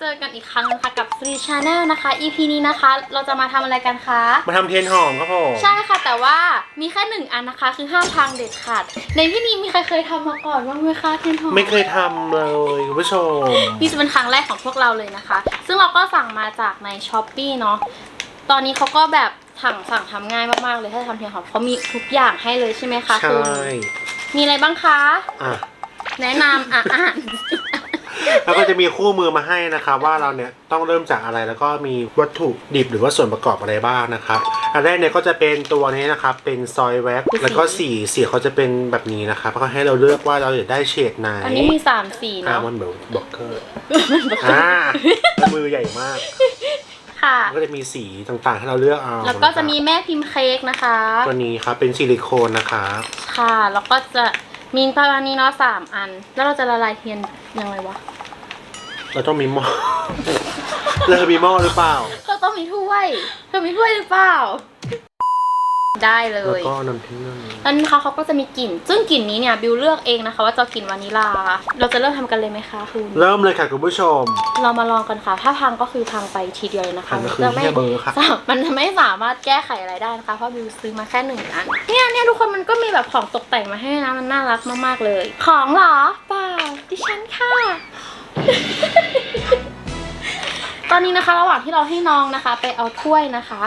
เจอกันอีกครั้งนะคะกับ Free Channel นะคะ EP นี้นะคะ เราจะมาทำอะไรกันคะ มาทำเทียนหอมครับผมใช่ค่ะ แต่ว่ามีแค่หนึ่งอันนะคะ คือห้ามทางเด็ดขาด ในที่นี้มีใครเคยทำมาก่อนบ้างไหมคะเทียนหอม ไม่เคยทำเลยคุณผู้ชม นี่จะเป็นครั้งแรกของพวกเราเลยนะคะ ซึ่งเราก็สั่งมาจากใน s h อ p e e เนาะ ตอนนี้เขาก็แบบสั่งสั่งทำง่ายมากๆเลยถ้าจะทำเทียนหอมเขามีทุกอย่างให้เลยใช่ไหมคะใช่คุณมีอะไรบ้างคะ อะ แนะนำอะอ่าน แล้วก็จะมีคู่มือมาให้นะครับว่าเราเนี่ยต้องเริ่มจากอะไรแล้วก็มีวัตถุดิบหรือว่าส่วนประกอบอะไรบ้างนะครับอันแรกเนี่ยก็จะเป็นตัวนี้นะครับเป็นซอยแว็กแล้วก็สีสีเขาจะเป็นแบบนี้นะครับแล้วก็ให้เราเลือกว่าเราอยากได้เฉดไหนอันนี้มีสามสีอ่าเนาะมันเหมือนบล็อกเกอร์อ่ามือใหญ่มากค่ะ แล้วก็จะมีสีต่างๆ ให้เราเลือกเอาแล้วก็จะมีแม่พิมพ์เค้กนะคะตัวนี้ครับเป็นซิลิโคนนะครับ ค่ะ แล้วก็จะ มีประมาณนี้เนาะสามอัน แล้วเราจะละลายเทียนยังไงวะ เราต้องมีหม้อ เรามีหม้อหรือเปล่า ก็ต้องมีถ้วยเธอมีถ้วยหรือเปล่า ได้เลแล้วยก็น้ำพริกนึ่งแล้วนะคะเขาก็จะมีกลิ่น ซึ่งกลิ่นนี้เนี่ยบิวเลือกเองนะคะ ว่าจะเอากลิ่นวานิลา เราจะเริ่มทำกันเลยไหมคะคุณ เริ่มเลยค่ะคุณผู้ชม เรามาลองกันค่ะ ถ้าพังก็คือพังไปทีเดียวเลยนะคะพังก็คือจะไม่แค่เบอร์ค่ะ สามมันจะไม่สามารถแก้ไขอะไรได้นะคะ เพราะบิวซื้อมาแค่หนึ่งอัน เนี่ยเนี่ยทุกคนมันก็มีแบบของตกแต่งมาให้นะ มันน่ารักมากๆเลย ของเหรอเปล่าดิฉันค่ะ ตอนนี้นะคะระหว่างที่เราให้น้องนะคะ ไปเอาถ้วยนะคะ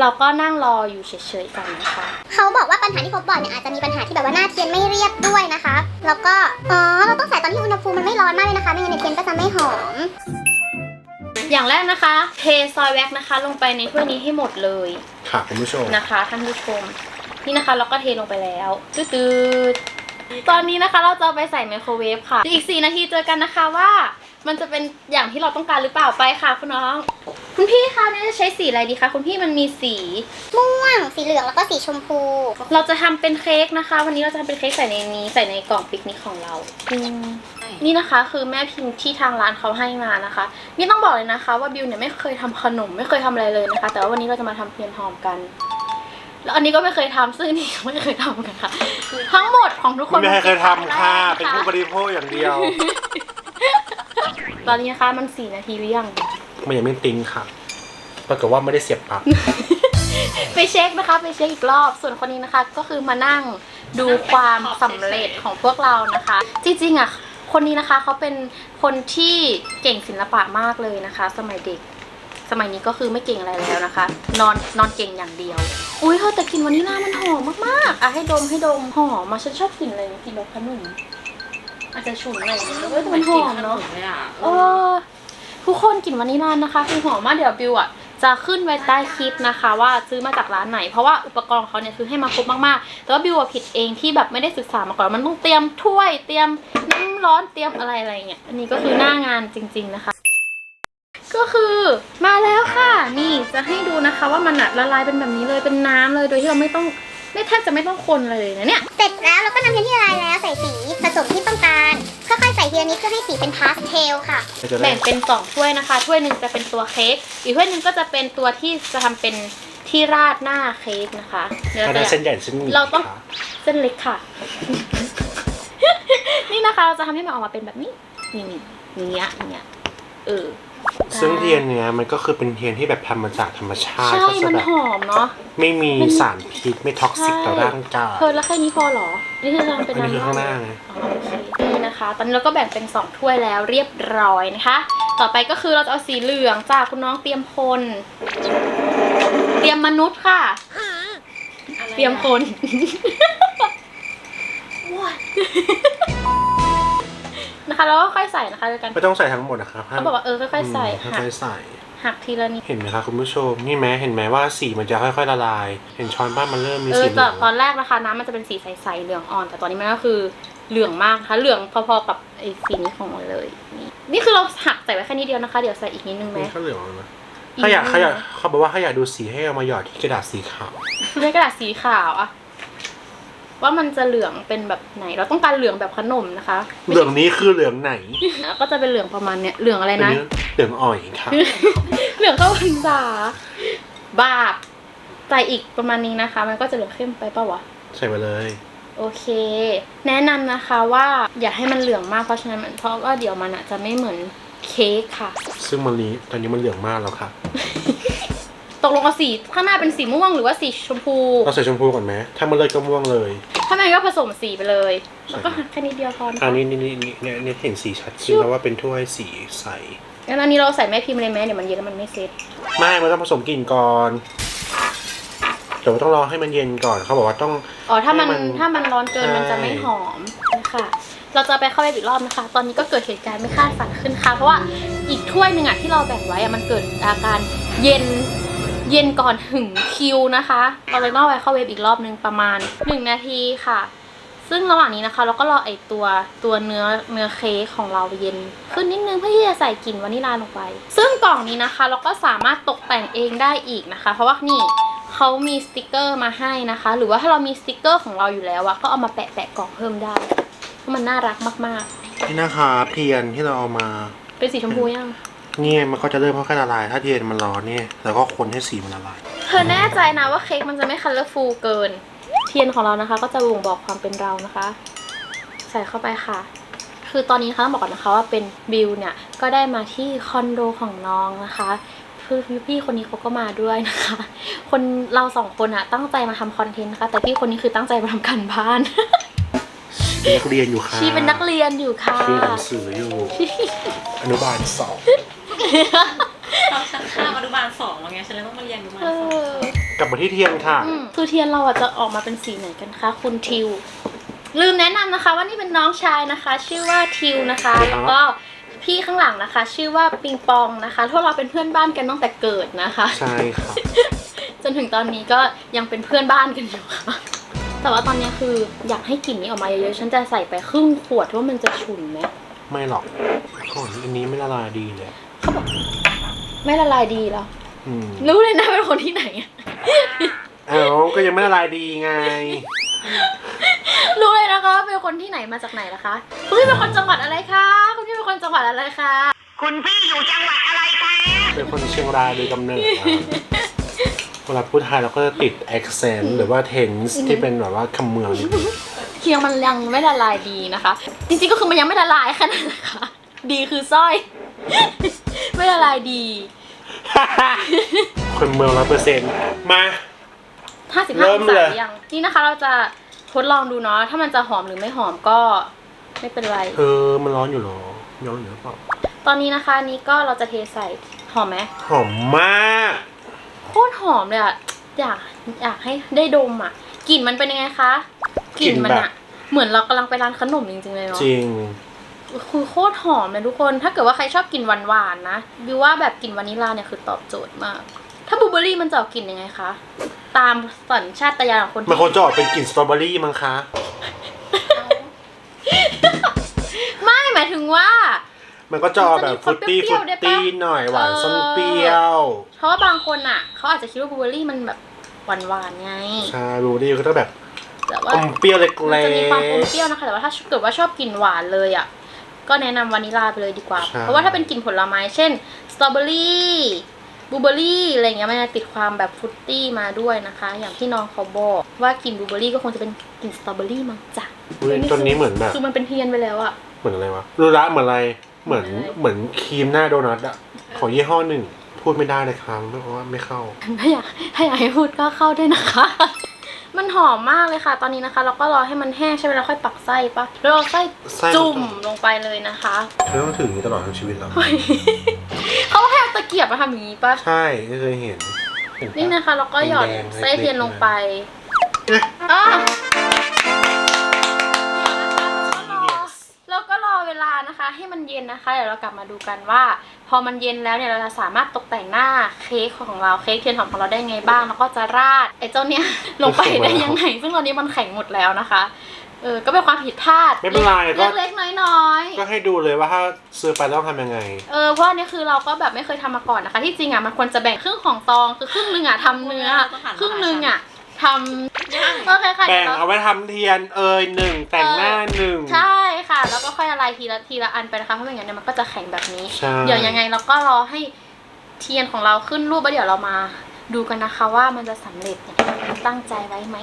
เราก็นั่งรออยู่เฉยๆกันนะคะ เขาบอกว่าปัญหาที่พบบ่อยเนี่ยอาจจะมีปัญหาที่แบบว่าหน้าเทียนไม่เรียบด้วยนะคะ แล้วก็อ๋อเราต้องใส่ตอนที่อุณหภูมิมันไม่ร้อนมากเลยนะคะไม่งั้นเนยเทียนก็จะไม่หอม อย่างแรกนะคะเทซอยแว็กนะคะ ลงไปในถ้วยนี้ให้หมดเลยค่ะคุณผู้ชมนะคะท่านผู้ชมนี่นะคะเราก็เทลงไปแล้วตืดๆตอนนี้นะคะเราจะเอาไปใส่ไมโครเวฟค่ะอีก 4 นาทีเจอกันนะคะว่า มันจะเป็นอย่างที่เราต้องการหรือเปล่าไปค่ะคุณน้อง คุณพี่คะเนี่ยจะใช้สีอะไรดีคะคุณพี่มันมีสี ม่วง สีเหลืองแล้วก็สีชมพู เราจะทำเป็นเค้กนะคะ วันนี้เราจะทำเป็นเค้กใส่ในนี้ใส่ในกล่องปิกนิกของเราอืมนี่นะคะคือแม่พิมพ์ที่ทางร้านเขาให้มานะคะ นี่ต้องบอกเลยนะคะ ว่าบิวเนี่ยไม่เคยทำขนมไม่เคยทำอะไรเลยนะคะ แต่ว่าวันนี้เราจะมาทำเทียนหอมกัน แล้วอันนี้ก็ไม่เคยทำซึ่งนี่ก็ไม่เคยทำกันค่ะ ทั้งหมดของทุกคนไม่เคยทำค่ะมัเป็นผู้บริโภคอย่างเดียว ตอนนี้นะคะมันสี่นาทีหรือยัง มันยังไม่ติ้งค่ะปรากฏว่าไม่ได้เสียบปลั๊ก ไปเช็คนะคะ ไปเช็คอีกรอบส่วนคนนี้นะคะ ก็คือมานั่งดูความสำเร็จของพวกเรานะคะ จริงๆอะคนนี้นะคะเขาเป็นคนที่เก่งศิลปะมากเลยนะคะ สมัยเด็ก สมัยนี้ก็คือไม่เก่งอะไรแล้วนะคะ นอนนอนเก่งอย่างเดียว อุ้ยเธอแต่กลิ่นวานิลลามันหอมมากๆอะให้ดมให้ดมหอมมาฉันชอบกลิ่นอะไรกลิ่นแบบขนม อาจจะฉุนหน่อยนึงเว้ยแต่มันหอมเนาะเออทุกคนกลิ่นวานิลลานะคะคือหอมมากเดี๋ยวบิวอะจะขึ้นไว้ใต้คลิปนะคะว่าซื้อมาจากร้านไหน เพราะว่าอุปกรณ์ของเขาเนี่ยคือให้มาครบมากๆ แต่ว่าบิวอะผิดเองที่แบบไม่ได้ศึกษามาก่อนมันต้องเตรียมถ้วยเตรียมน้ำร้อนเตรียมอะไรอะไรเงี้ยอันนี้ก็คือหน้างานจริง ๆนะคะ ก็คือมาแล้วค่ะ นี่จะให้ดูนะคะว่ามันอะละลายเป็นแบบนี้เลยเป็นน้ำเลยโดยที่เราไม่ต้อง ไม่แทบจะไม่ต้องคนเลยนะเนี่ย เสร็จแล้วเราก็นำเทียนที่ละลายแล้วใส่สีผสมที่ต้องการ ค่อยๆใส่ทีละนิดเพื่อให้สีเป็นพาสเทลค่ะจะได้แบ่งเป็นสองถ้วยนะคะ ถ้วยหนึ่งจะเป็นตัวเค้ก อีกถ้วยหนึ่งก็จะเป็นตัวที่จะทำเป็นที่ราดหน้าเค้กนะคะเดี๋ยวอันเรานั้นจะ เส้นใหญ่เส้นหมี่เราต้อง ค่ะเส้นเล็กค่ะ นี่นะคะเราจะทำให้มันออกมาเป็นแบบนี้ นี่นี่อย่างเงี้ยอย่างเงี้ย เออ ซึ่งเทียนเนี้ยมันก็คือเป็นเทียนที่แบบทำมาจากธรรมชาติใช่ ก็จะมันแบบหอมเนาะ ไม่มีมันสารพิษไม่ท็อกซิกต่อร่างกายเธอแล้วแค่นี้พอเหรอ นี่คือทำเป็นอันนี้คือข้างหน้ำน้าราดไงอ๋อโอเคนี่นะคะ ตอนนี้เราก็แบ่งเป็นสองถ้วยแล้วเรียบร้อยนะคะ ต่อไปก็คือเราจะเอาสีเหลืองจากคุณน้องเตรียมพล เตรียมมนุษย์ค่ะ เตรียมคน นะคะ แล้วก็ค่อยใส่นะคะด้วยกันไม่ต้องใส่ทั้งหมดนะครับเขาบอกว่าเออค่อยๆใส่อืมหักค่อยๆใส่ หักทีละนิดเห็นไหมคะคุณผู้ชม นี่ไหมเห็นไหมว่าสีมันจะค่อยๆละลาย เห็นช้อนบ้านมันเริ่มมีเอสีอเหลืจากองตอนแรกนะคะน้ำมันจะเป็นสีใสๆเหลืองอ่อน แต่ตอนนี้มันก็คือเหลืองมากนะคะเหลืองพอๆกับไอ้สีนี้ของมันเลยนี่นี่คือเราหักใส่ไว้แค่นิดเดียวนะคะ เดี๋ยวใส่อีกนิดนึงไหมนี่เขาเหลืองแล้วนะอีกถ้าอยากนิดเขาอยากนึงเขาบอกว่าถ้าอยากดูสีให้เอามาหยอดที่กระดาษสีขาว ด้วยกระดาษสีขาวอะ ว่ามันจะเหลืองเป็นแบบไหน เราต้องการเหลืองแบบขนมนะคะเหลืองนี้คือเหลืองไหน ก็จะเป็นเหลืองประมาณเนี้ยเหลืองอะไรอันนะนี้เหลืองอ่อยค่ะ เหลืองเข้าพรรษาบาปใส่อีกประมาณนี้นะคะ มันก็จะเหลืองเข้มไปปะวะ ใส่ไปเลย โอเค แนะนำนะคะว่าอย่าให้มันเหลืองมากเพราะฉะนั้นมันเพราะว่าเดี๋ยวมันอะจะไม่เหมือนเค้กค่ะ ซึ่งมันนี้ตอนนี้มันเหลืองมากแล้วค่ะ ตกลงกับสีข้างหน้าเป็นสีม่วงหรือว่าสีชมพู เราใส่ชมพูก่อนไหมถ้ามันเลยก็ม่วงเลยถ้าไม่งั้นก็ผสมสีไปเลยแล้วก็แค่นิดเดียวพอนะอันคะ นี้นี่นี่นี่เนี่ยเนี่ยเห็นสีชัดชิขึ้นวแล้วว่าเป็นถ้วยสีใส งั้นอันนี้เราใส่แม่พิมพ์เลยไหมเดี๋ยวมันเย็นแล้วมันไม่เซ็ตไม่มันต้องผสมกลิ่นก่อนแต่ว่าต้องรอให้มันเย็นก่อนเขาบอกว่าต้อง อ๋อถ้ามันให้มันถ้ามันร้อนเกินใช่ มันจะไม่หอมนะคะเราจะไปเข้าไปอีกรอบนะคะ ตอนนี้ก็เกิดเหตุการณ์ไม่คาดฝันขึ้นค่ะ เพราะว่าอีกถ้วยหนึ่งอะที่เราแบ่งไว้อะมันเกิดอาการเย็น เย็นก่อนถึงคิวนะคะเราเลยต้องไปเข้าเวฟอีกรอบหนึ่งประมาณหนึ่งนาทีค่ะ ซึ่งระหว่างนี้นะคะ เราก็รอไอตัวตัวเนื้อเนื้อเค้กของเราเย็น ขึ้นนิดนึงเพื่อที่จะใส่กลิ่นวานิลลาลงไป ซึ่งกล่องนี้นะคะ เราก็สามารถตกแต่งเองได้อีกนะคะ เพราะว่านี่เขามีสติกเกอร์มาให้นะคะ หรือว่าถ้าเรามีสติกเกอร์ของเราอยู่แล้วอะก็เอามาแปะแปะกล่องเพิ่มได้เพราะมันน่ารักมากนี่นะคะเทียนที่เราเอามาๆเป็นสีชมพูยัง เนี่ยมันก็จะเริ่มค่อยๆละลาย ถ้าเทียนมันร้อนเนี่ยแล้วก็คนให้สีมันละลาย เธอแน่ใจนะว่าเค้กมันจะไม่คัลเลอร์ฟูลเกิน เทียนของเรานะคะ ก็จะบ่งบอกความเป็นเรานะคะ ใส่เข้าไปค่ะ คือตอนนี้นะคะต้องบอกก่อนนะคะว่าเป็นบิวเนี่ยก็ได้มาที่คอนโดของน้องนะคะคือพี่คนนี้เขาก็มาด้วยนะคะ คนเราสองคนอะตั้งใจมาทำคอนเทนต์นะคะ แต่พี่คนนี้คือตั้งใจมาทำการบ้านเป็นนักเรียนอยู่ค่ะชีเป็นนักเรียนอยู่ค่ะเรียนหนังสืออยู่ อนุบาลสอง เราชั้นข้ามอนุบาลสองว่าไงฉันเลยต้องมาเรียนอนุบาลเอสองอ กลับมาที่เทียนค่ะ อืมคือเทียนเราอะจะออกมาเป็นสีไหนกันคะคุณทิว ลืมแนะนำนะคะว่านี่เป็นน้องชายนะคะ ชื่อว่าทิวนะคะครับแล้วก็พี่ข้างหลังนะคะ ชื่อว่าปิงปองนะคะพวกเราเป็นเพื่อนบ้านกันตั้งแต่เกิดนะคะ ใช่ค่ะ จนถึงตอนนี้ก็ยังเป็นเพื่อนบ้านกันอยู่ค่ะ แต่ว่าตอนนี้คืออยากให้กลิ่นนี้ออกมาเยอะๆ ฉันจะใส่ไปครึ่งขวดว่ามันจะฉุนไหมไม่หรอกก่อนอันนี้ไม่ละลายดีเลย ไม่ละลายดีแล้วอืมรู้เลยนะเป็นคนที่ไหนอะเอ้าก็ยังไม่ละลายดีไง รู้เลยนะคะว่าเป็นคนที่ไหนมาจากไหนล่ะคะคุณพี่เป็นคนจังหวัดอะไรคะคุณพี่เป็นคนจังหวัดอะไรคะเป็นคนเชียงรายโดยกำเนิดครับเวลาพูดไทยเราก็จะติด accent หรือว่า tense ที่เป็นแบบว่าคำเมืองนิดนึงเคียงมันยังไม่ละลายดีนะคะ จริงๆก็คือมันยังไม่ละลายแค่นั้นนะคะ ดีคือสร้อย ไม่ละลายดี คนเมืองร้อยเปอร์เซ็นต์มา55เริ่อมงศาเลยหรือยัง นี่นะคะเราจะทดลองดูเนาะ ถ้ามันจะหอมหรือไม่หอมก็ไม่เป็นไรเออมันร้อนอยู่เหรอร้อนอยู่หรือเปล่าตอนนี้นะคะอันนี้ก็เราจะเทใส่ หอมไหม หอมมาก โคตรหอมเลยอะอยากอยากให้ได้ดมอะกลิ่นมันเป็นยังไงคะกลิ่นมันอะเหมือนเรากำลังไปร้านขนมจริงๆเลยเนาะจริง คือโคตรหอมเลยทุกคน ถ้าเกิดว่าใครชอบกลิ่นหวานๆนะบิวว่าแบบกลิ่นวานิลลาเนี่ยคือตอบโจทย์มาก ถ้าบลูเบอร์รี่มันจะออกกลิ่นยังไงคะ ตามสัญชาตญาณของคนมันควรจะออกเป็นกลิ่นสตรอเบอรี่มั้งคะ ไม่หมายถึงว่า มันก็จะออกแบบมันฟรุจะตมีตี้ความฟเปรี้รุยวตๆด้วยปะตี้หน่อยหวานเออส้มเปรี้ยว เพราะว่าบางคนอะ เขาอาจจะคิดว่าบลูเบอร์รี่มันแบบหวานๆไง ใช่บลูเบอรี่ก็ต้องแบบแต่ว่าอมเปรี้ยวเล็กมันจะมีความอมๆเปรี้ยวนะคะ แต่ว่าถ้าเกิดว่าชอบกลิ่นหวานเลยอะ ก็แนะนำวานิลลาไปเลยดีกว่า ใช่ เพราะว่าถ้าเป็นกลิ่นผลไม้ เช่นสตรอเบอรี่บลูเบอรี่อะไรเงี้ยมันจะติดความแบบฟรุตตี้มาด้วยนะคะ อย่างที่น้องเขาบอกว่ากลิ่นบลูเบอรี่ก็คงจะเป็นกลิ่นสตรอเบอรี่มั้งจ้ะอุ๊ยตัวนี้เหมือนแบบ คือมันเป็นเทียนไปแล้วอะ เหมือนอะไรวะรู้ละเหมือนอะไร เหมือนเหมือนอะไร เหมือนครีมหน้าโดนัทอะของยี่ห้อหนึ่ง พูดไม่ได้เลยครับเพราะว่าไม่เข้า ถ้าอยากถ้าอยากให้พูดก็เข้าด้วยนะคะ มันหอมมากเลยค่ะ ตอนนี้นะคะ เราก็รอให้มันแห้งใช่ไหมแล้วค่อยปักไส้ปะแล้วเราไส้ไส้มันจุ่มต้องลงไปเลยนะคะเธอต้องถืออย่างนี้ตลอดทั้งชีวิตเหรอเขาแค่เอาตะเกียบมาทำอย่างนี้ปะใช่ไม่เคยเห็นเห็ปนี่นะคะ เราก็หยอดแดงๆไส้เทียนลงไปเอ๊ะอะานะคะให้มันเย็นนะคะ เดี๋ยวเรากลับมาดูกันว่า พอมันเย็นแล้วเนี่ยเราจะสามารถตกแต่งหน้าเค้กของเราเค้กเทียนหอมของเราได้ไงบ้าง แล้วก็จะราดไอ้เจ้าเนี่ยลงไปได้ยังไง ซึ่งตอนนี้มันแข็งหมดแล้วนะคะเออก็เป็นความผิดพลาดไม่เป็นไรก็เล็กๆน้อยๆก็ให้ดูเลยว่าถ้าซื้อไปต้องทำยังไง เออเพราะอันนี้คือเราก็แบบไม่เคยทำมาก่อนนะคะ ที่จริงอะมันควรจะแบ่งครึ่งของตองคือครึ่งหนึงอะทำเนื้อครึ่งหนึงอะ ทำย่างโอเคค่ะแบ่เดี๋ยวเรางเอาไว้ทำเทียนเอยหนึ่งแต่งหน้าหนึ่ง ใช่ค่ะ แล้วก็ค่อยละลายทีละทีละอันไปนะคะเพราะไม่งั้นเนี่ยมันก็จะแข็งแบบนี้ ใช่ เดี๋ยวยังไงเราก็รอให้เทียนของเราขึ้นรูปแล้วเดี๋ยวเรามาดูกันนะคะว่ามันจะสำเร็จอย่างที่เราตั้งใจไว้ไหม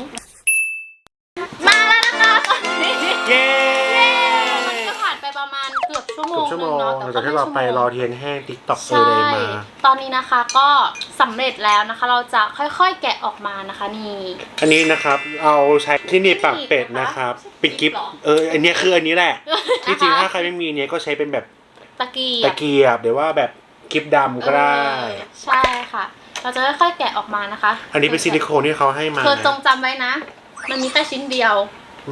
ชั่วโมงชั่วโมงเนาะหลังแต่จากที่เราไปรอชั่วโมงเทียนแห้งติ๊กต็อกเอใช่อเลยมา ตอนนี้นะคะก็สำเร็จแล้วนะคะ เราจะค่อยๆแกะออกมานะคะนี่ อันนี้นะครับเอาใช้ที่หนีบปากเป็ดนะครับไม่ปิดหนีกิบฟเหรอ เอออันเนี้ยคืออันนี้แหละที่จริงนะคะถ้าใครไม่มีเนี้ยก็ใช้เป็นแบบตะเกียตะบ เกียบหรือว่าแบบกิฟดำก็ได้ เออใช่ค่ะ เราจะค่อยๆแกะออกมานะคะอันนี้เป็นซิลิโคนที่เขาให้มาเธอจงจำไว้นะ มันมีแค่ชิ้นเดียว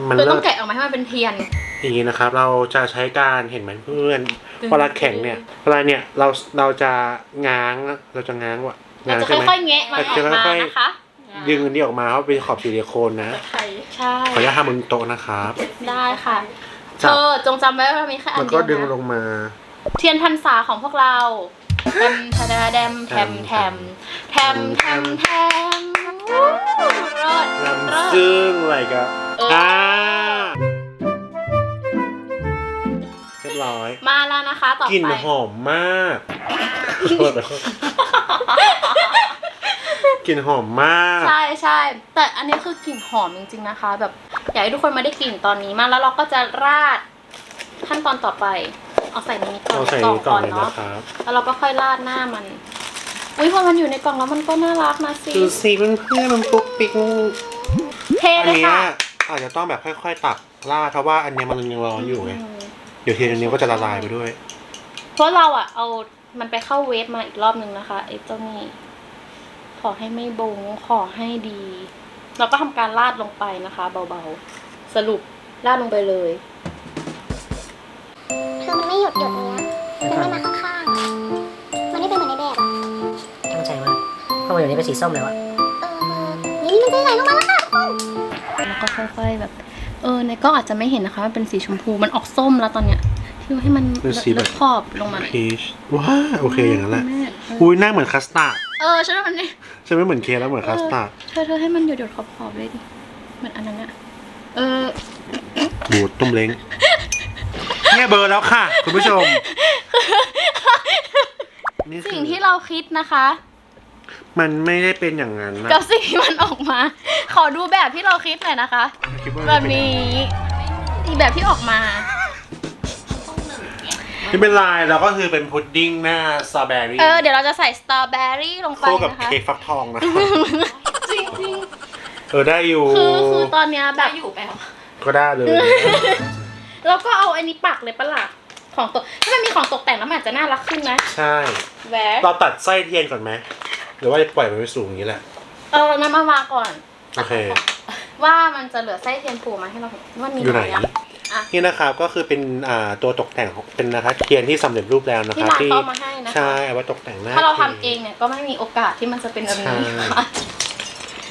มันเธอเลิต้องกแกะออกมาให้มันเป็นเทียน อย่างนี้นะครับ เราจะใช้การเห็นไหมเพื่อนตึงเวลาแข็งเนี่ยเวลาเนี่ยเราเราจะง้างเราจะง้างว่ะเราง้างจะใช่ไหมค่อยๆแงะมันออกมานะคะดึงอันนี้ออกมาเพราะเป็นขอบซิลิโคนนะไข่ใช่ขออนุญาตทำบนโต๊ะนะครับได้ค่ะเธจับอจงจำไว้ว่ามีแค่อัแล้นวเดีก็ยวดึงลนะงมา เทียนพรรษาของพวกเราแทมแทมแทมแทมแทมแทมแทมแทมวู้รอดนรอดำซึ่งอะไรกันเอออ่อ่าเรียบร้อย มาแล้วนะคะต่อกลิ่นไปหอมมากโทษนะครับกลิ่นหอมมาก ใช่ใช่แต่อันนี้คือกลิ่นหอมจริงๆนะคะ แบบอยากให้ทุกคนมาได้กลิ่นตอนนี้มากแล้วเราก็จะราดขั้นตอนต่อไป เอาใส่ในนี้ก่อนเราใส่กล่องนี้ก่ก่ออนนเลยเนาะนะครับ แล้วเราก็ค่อยราดหน้ามัน อุ้ยพอมันอยู่ในกล่องแล้วมันก็น่ารักนะสิดูสิเพื่อนๆมันปุ๊กปิ๊กเทอันเลยเนี้ยค่ะอาจจะต้องแบบค่อยๆตักราดเพราะว่าอันเนี้ยมันยังร้อนอยู่ไงม เดี๋ยวเทียนอันนี้ก็จะละลายไปด้วย เพราะเราอะเอามันไปเข้าเวฟมาอีกรอบนึงนะคะไอ้เจ้านี่ขอให้ไม่บงขอให้ดี เราก็ทำการราดลงไปนะคะ เบาๆ สรุปราดลงไปเลย คือมันไม่หยดหยดเนี้ยมันไม่มาข้างๆอะมันไม่เป็นเหมือนในแบบอะตั้งใจมากเพราะมันอยู่นี่เป็นสีส้มแล้วอะเออ นี่มันจะไหลลงมาแล้วค่ะทุกคนแล้วก็ค่อยๆแบบ เออในกล้องอาจจะไม่เห็นนะคะมันเป็นสีชมพูมันออกส้มแล้วตอนเนี้ยที่ให้มันเป็นสีแบบลดขอบลงมาหน่อยพีชว้าโอเคอย่างนั้นแหละม่เอออุ้ยหน้าเหมือนคัสตาร์ดเออฉันว่ามันนี่ใช่ไหมเหมือนเค้กแล้วเหมือนคัสตาร์ดเธอเธอให้มันหยดๆขอบๆเลยดิเหมือนอันนั้นอะเออบูดต้มเล้งเนี่ยเบอร์แล้วค่ะ คุณผู้ชมนี่คือ สิ่งที่เราคิดนะคะ มันไม่ได้เป็นอย่างนั้นนะกับสิ่งที่มันออกมา ขอดูแบบที่เราคิดหน่อยนะคะ คิดว่าแบบไม่เป็นอย่างนี้ อีแบบที่ออกมาไม่เป็นไรเราก็คือเป็นพุดดิ้งหน้าสตรอเบอรี่เออ เดี๋ยวเราจะใส่สตรอเบอรี่ลงไปคู่กับนะคะ เค้กฟักทองนะจริงจริงเออได้อยู่ๆคือคือตอนเนี้ยแบได้บอยู่ไปเหรอก็ได้เลย แล้วก็เอาอันนี้ปักเลยปะล่ะของตก ถ้ามันมีของตกแต่งแล้วมันอาจจะน่ารักขึ้นนะใช่ แหวะเราตัดไส้เทียนก่อนไหม หรือว่าจะปล่อยมันไปสูงอย่างนี้แหละ เออนั้นมามาก่อน โอเค ว่ามันจะเหลือไส้เทียนผูมาให้เราเห็นว่ามีอยู่ไหนอะอะ นี่นะครับก็คือเป็นอ่าตัวตกแต่งของเป็นนะคะเทียนที่สำเร็จรูปแล้วนะที่ครับร้านที่เขาเอามาให้นะคะ ใช่เอาไว้ตกแต่งหน้าถ้าเราทำค้กเองเนี่ยก็ไม่มีโอกาสที่มันจะเป็นแบบนี้ใช่ค่ะ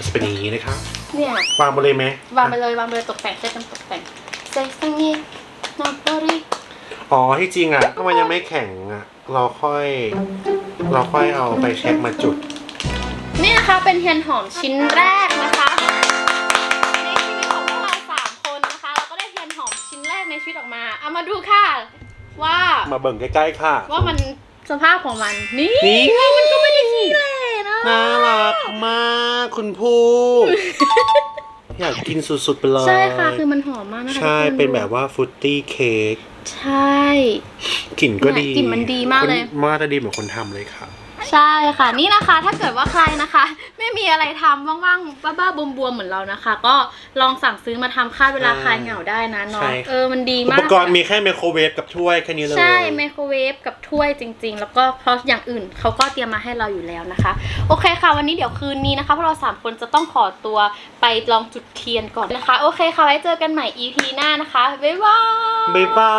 จะเป็นอย่างนี้นะครับเนี่ย วางไปเลยไหมวางไปเลยวางไปเลยตกแต่งเส้นกันตกแต่งเซ็กซ์นี่นอตอรี่อ๋อที่จริงอะถ้ามันยังไม่แข็งอะเราค่อย เราค่อยเอาไปเช็คมาจุด นี่นะคะเป็นเทียนหอมชิ้นแรกนะคะในชีวิตของพวกเราสามคนนะคะเราก็ได้เทียนหอมชิ้นแรกในชีวิตออกมาเอามาดูค่ะ ว่ามาเบิ่งใกล้ๆค่ะ ว่ามันสภาพของมันนี่นี่ มันก็ไม่ได้ขี้เละนะน่ารักมากคุณผู้อยากกินสุดๆไปเลยใช่ค่ะคือมันหอมมากนะคะใช่ทุกคเป็นแบบว่าฟรุตตี้เค้กใช่ กลิ่นก็ดีเนี่ยกลิ่นมันดีมากเลย คนมาตรดีเหมือนคนทำเลยค่ะ ใช่ค่ะ นี่นะคะถ้าเกิดว่าใครนะคะ ไม่มีอะไรทำว่างๆบ้าๆบวมๆเหมือนเรานะคะ ก็ลองสั่งซื้อมาทำค่าเวลาคลายเหงาได้นะเนาะใช่ค่ะเออมันดีอุมากปกรณ์มีแค่ไมโครเวฟกับถ้วยแค่นี้เลยใช่ไมโครเวฟกับถ้วยจริง ๆ แล้วก็เพราะอย่างอื่นเขาก็เตรียมมาให้เราอยู่แล้วนะคะ โอเคค่ะ วันนี้เดี๋ยวคืนนี้นะคะพวกเราสามคนจะต้องขอตัวไปลองจุดเทียนก่อนนะคะ โอเคค่ะไว้เจอกันใหม่ EP หน้านะคะบ๊ายบายบ๊ายบา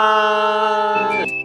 ย